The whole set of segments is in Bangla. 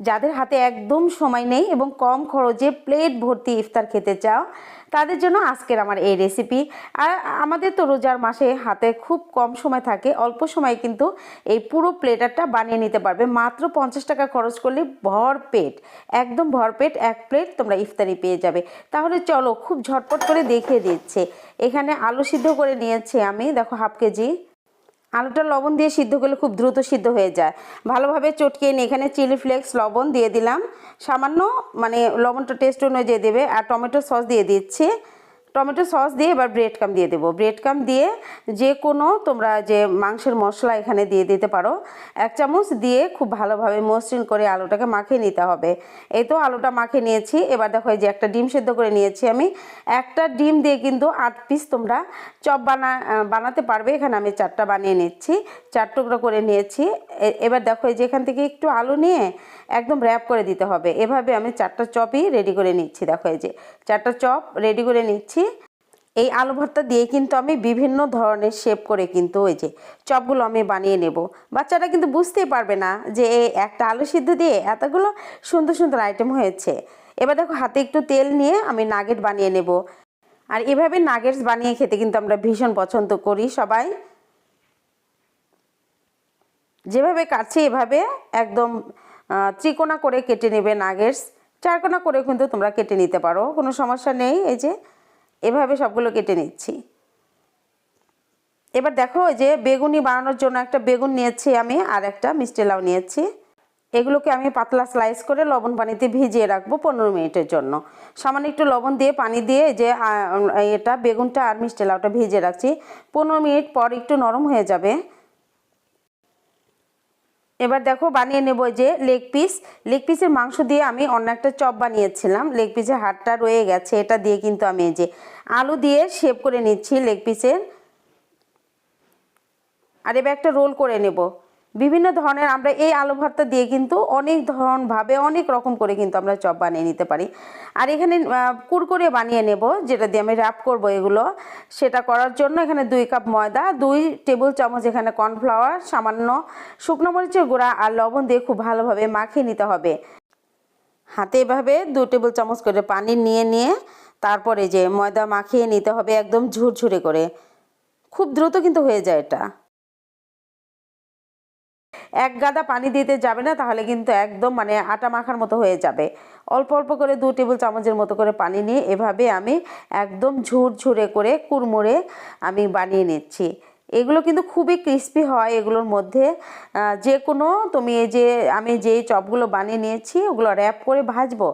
যাদের হাতে একদম সময় নেই এবং কম খরচে প্লেট ভর্তি ইফতার খেতে চাও, তাদের জন্য আজকের আমার এই রেসিপি আর আমাদের তো রোজার মাসে হাতে খুব কম সময় থাকে, অল্প সময়ে কিন্তু এই পুরো প্লেটারটা বানিয়ে নিতে পারবে। মাত্র পঞ্চাশ টাকা খরচ করলে ভর পেট, একদম ভর পেট এক প্লেট তোমরা ইফতারি পেয়ে যাবে। তাহলে চলো খুব ঝটপট করে দেখিয়ে দিচ্ছে। এখানে আলু সিদ্ধ করে নিয়েছি আমি, দেখো হাফ কেজি। আলুটা লবণ দিয়ে সিদ্ধ করলে খুব দ্রুত সিদ্ধ হয়ে যায়। ভালোভাবে চটকে নিয়ে এখানে চিলি ফ্লেক্স লবণ দিয়ে দিলাম। সামান্য মানে লবণটা টেস্ট অনুযায়ী দেবে। আর টমেটো সস দিয়ে দিচ্ছি। টমেটো সস দিয়ে এবার ব্রেড কাম দিয়ে দেবো। ব্রেড কাম দিয়ে যে কোনো তোমরা যে মাংসের মশলা এখানে দিয়ে দিতে পারো, এক চামচ দিয়ে খুব ভালোভাবে মসৃণ করে আলুটাকে মাখিয়ে নিতে হবে। এই তো আলুটা মাখিয়ে নিয়েছি। এবার দেখো যে একটা ডিম সেদ্ধ করে নিয়েছি আমি। একটা ডিম দিয়ে কিন্তু আট পিস তোমরা চপ বানা বানাতে পারবে। এখানে আমি চারটা বানিয়ে নিচ্ছি। চার টুকরো করে নিয়েছি। এবার দেখো এই যে এখান থেকে একটু আলু নিয়ে একদম র্যাপ করে দিতে হবে। এভাবে আমি চারটা চপই রেডি করে নিচ্ছি। দেখো যে চারটা চপ রেডি করে নিচ্ছি। এই আলু ভর্তা দিয়ে কিন্তু আমি বিভিন্ন ধরনের শেপ করে কিন্তু ওই যে চপগুলো আমি বানিয়ে নেব। বাচ্চারা কিন্তু বুঝতেই পারবে না যে এই একটা আলু সিদ্ধ দিয়ে এতগুলো সুন্দর সুন্দর আইটেম হয়েছে। এবার দেখো হাতে একটু তেল নিয়ে আমি নাগেট বানিয়ে নেব। আর এভাবে নাগেটস বানিয়ে খেতে কিন্তু আমরা ভীষণ পছন্দ করি সবাই। যেভাবে কাটছে এভাবে একদম ত্রিকোণা করে কেটে নেবে নাগেটস চারকোনা করে কিন্তু তোমরা কেটে নিতে পারো, কোনো সমস্যা নেই। এই যে এভাবে সবগুলো কেটে নিচ্ছি। এবার দেখো যে বেগুনি বানানোর জন্য একটা বেগুন নিয়েছি আমি, আর একটা মিষ্টি লাউ নিয়েছি। এগুলোকে আমি পাতলা স্লাইস করে লবণ পানিতে ভিজিয়ে রাখব পনেরো মিনিটের জন্য। সামান্য একটু লবণ দিয়ে পানি দিয়ে যে এটা বেগুনটা আর মিষ্টি লাউটা ভিজিয়ে রাখছি। পনেরো মিনিট পর একটু নরম হয়ে যাবে। এবার দেখো বানিয়ে নেব যে লেগ পিস লেগ পিসের মাংস দিয়ে আমি অন্য একটা চপ বানিয়েছিলাম। লেগ পিসের হাড়টা রয়ে গেছে, এটা দিয়ে কিন্তু আমি এই যে আলু দিয়ে শেপ করে নিচ্ছি লেগ পিসের আর এবার একটা রোল করে নেব। বিভিন্ন ধরনের আমরা এই আলু ভর্তা দিয়ে কিন্তু অনেক ধরনভাবে, অনেক রকম করে কিন্তু আমরা চপ বানিয়ে নিতে পারি। আর এখানে কুরকুরে বানিয়ে নেব, যেটা দিয়ে আমি র্যাপ করব এগুলো। সেটা করার জন্য এখানে দুই কাপ ময়দা, দুই টেবিল চামচ এখানে কর্নফ্লাওয়ার সামান্য শুকনো মরিচের গুঁড়া আর লবণ দিয়ে খুব ভালোভাবে মাখিয়ে নিতে হবে। হাতে এভাবে দু টেবিল চামচ করে পানি নিয়ে নিয়ে তারপরে যে ময়দা মাখিয়ে নিতে হবে একদম ঝুরঝুরে করে। খুব দ্রুত কিন্তু হয়ে যায় এটা। এক গাদা পানি দিতে যাবে না, তাহলে কিন্তু একদম মানে আটা মাখার মতো হয়ে যাবে। অল্প অল্প করে দু টেবিল চামচের মতো করে পানি নিয়ে এভাবে আমি একদম ঝুরঝুরে করে কুড়মুড়ে আমি বানিয়ে নিচ্ছি। এগুলো কিন্তু খুবই ক্রিস্পি হয় এগুলোর মধ্যে। যে কোনো তুমি এই যে, আমি যে চপগুলো বানিয়ে নিয়েছি, ওগুলো র্যাপ করে ভাজবো,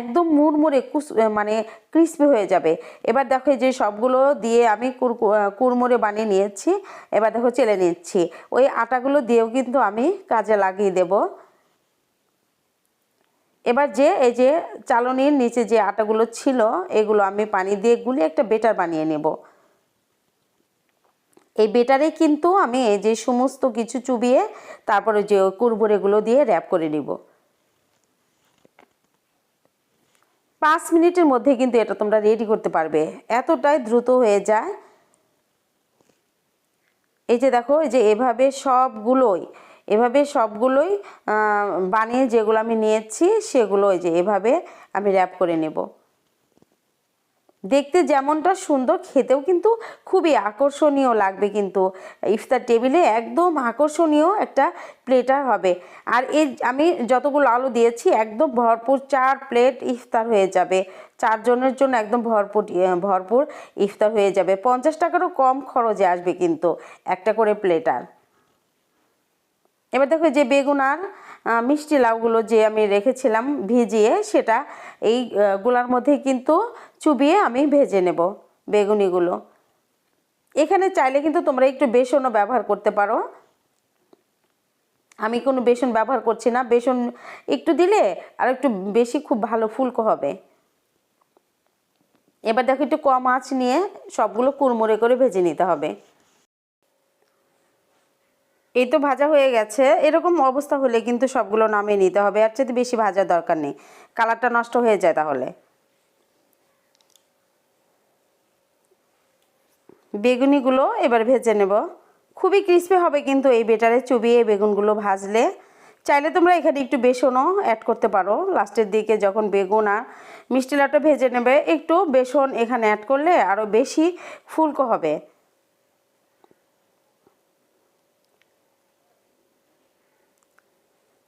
একদম মুড়মুড়ে কুস মানে ক্রিস্পি হয়ে যাবে। এবার দেখো যে সবগুলো দিয়ে আমি কুর কুড়মুড়ে বানিয়ে নিয়েছি, এবার দেখো চেলে নিচ্ছি। ওই আটাগুলো দিয়েও কিন্তু আমি কাজে লাগিয়ে দেবো। এবার যে, এই যে চালনির নিচে যে আটাগুলো ছিল, এগুলো আমি পানি দিয়ে গুলিয়ে একটা বেটার বানিয়ে নেব। এই বেটারে কিন্তু আমি এই যে সমস্ত কিছু চুবিয়ে তারপরে যে কুরবুরেগুলো দিয়ে র্যাপ করে নিব। পাঁচ মিনিটের মধ্যে কিন্তু এটা তোমরা রেডি করতে পারবে। এতটাই দ্রুত হয়ে যায়। এই যে দেখো, এই যে এভাবে সবগুলোই এভাবে সবগুলোই বানিয়ে যেগুলো আমি নিয়েছি, সেগুলো এই যে এভাবে আমি র্যাপ করে নেব। দেখতে যেমনটা সুন্দর, খেতেও কিন্তু খুবই আকর্ষণীয় লাগবে কিন্তু। ইফতার টেবিলে একদম আকর্ষণীয় একটা প্লেটার হবে। আর এই আমি যতগুলো আলু দিয়েছি, একদম ভরপুর চার প্লেট ইফতার হয়ে যাবে। চারজনের জন্য একদম ভরপুর ভরপুর ইফতার হয়ে যাবে। পঞ্চাশ টাকারও কম খরচে আসবে কিন্তু একটা করে প্লেটার। এবার দেখো যে বেগুন আর মিষ্টি লাউগুলো যে আমি রেখেছিলাম ভিজিয়ে, সেটা এই গুলার মধ্যে কিন্তু চুবিয়ে আমি ভেজে নেব বেগুনিগুলো। এখানে চাইলে কিন্তু তোমরা একটু বেসনও ব্যবহার করতে পারো। আমি কোনো বেসন ব্যবহার করছি না, বেসন একটু দিলে আর একটু বেশি খুব ভালো ফুলকো হবে। এবার দেখো একটু কম আঁচ নিয়ে সবগুলো কুড়মুড়ে করে ভেজে নিতে হবে। এই তো ভাজা হয়ে গেছে। এরকম অবস্থা হলে কিন্তু সবগুলো নামিয়ে নিতে হবে। আর চেয়ে বেশি ভাজার দরকার নেই। কালারটা নষ্ট হয়ে যায় তাহলে। বেগুনিগুলো এবার ভেজে নেব। খুবই ক্রিস্পি হবে কিন্তু এই বেটারে চুবিয়ে বেগুনগুলো ভাজলে। চাইলে তোমরা এখানে একটু বেসনও অ্যাড করতে পারো। লাস্টের দিকে যখন বেগুন আর মিষ্টি লাউটা ভেজে নেবে, একটু বেসন এখানে অ্যাড করলে আরও বেশি ফুলকো হবে।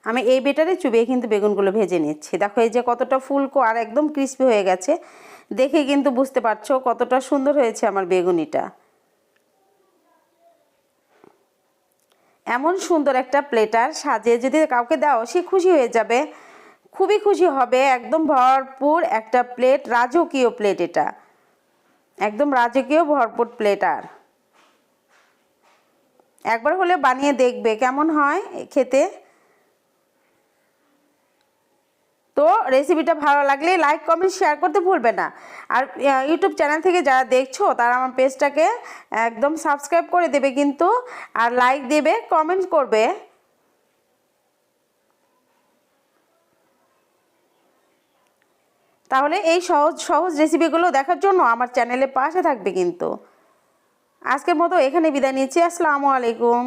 আমি এই বেটারে চুবিয়ে কিন্তু বেগুনগুলো ভেজে নিচ্ছি। দেখো এই যে কতটা ফুলকো আর একদম ক্রিস্পি হয়ে গেছে। দেখে কিন্তু বুঝতে পারছ কতটা সুন্দর হয়েছে আমার বেগুনিটা। এমন সুন্দর একটা প্লেটার সাজিয়ে যদি কাউকে দাও, সে খুশি হয়ে যাবে। খুবই খুশি হবে। একদম ভরপুর একটা প্লেট, রাজকীয় প্লেট এটা। একদম রাজকীয় ভরপুর প্লেটার একবার হলে বানিয়ে দেখবে। কেমন হয় খেতে? তো রেসিপিটা ভালো লাগলে লাইক কমেন্ট শেয়ার করতে ভুলবে না। আর ইউটিউব চ্যানেল থেকে যারা দেখছ, তারা আমার পেজটাকে একদম সাবস্ক্রাইব করে দেবে কিন্তু, আর লাইক দেবে কমেন্ট করবে। তাহলে এই সহজ সহজ রেসিপিগুলো দেখার জন্য আমার চ্যানেলে পাশে থাকবে কিন্তু। আজকের মতো এখানে বিদায় নিচ্ছি, আসসালামু আলাইকুম।